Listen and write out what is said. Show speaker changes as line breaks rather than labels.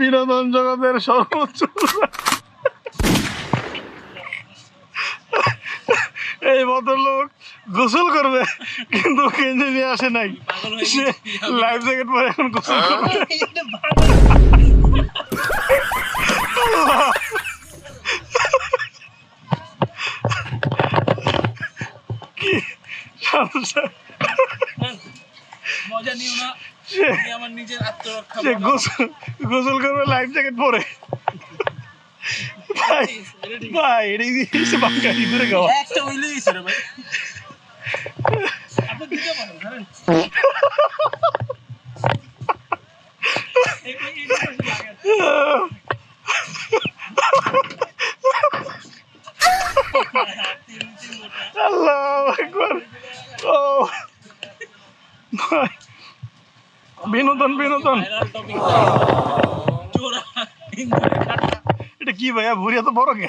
বিনোদন জগতের সর্বোচ্চ। এই ভদ্রলোক গোসল করবে, কিন্তু কেঞ্জি নিয়ে আসে নাই। সে লাইফ জ্যাকেট পরে এখন গোসল করবে। কি সমস্যা?
মজা নিও না। আমি আমার নিজের আত্মরক্ষা
গোসল গোসল করবে লাইফ জ্যাকেট পরে। ভাই ভাই এটা দিয়েছে বাঙ্কা কি করে
একটা উইলে গেছে রে ভাই। আপনি দিতে পারেন ধরেন। এই- এই- এই জিনিসটা লাগে। তিন তিন গোটা।
আল্লাহ বিনোদন বিনোদন। এটা কি ভাইয়া ভুরিয়া তো বড় কে?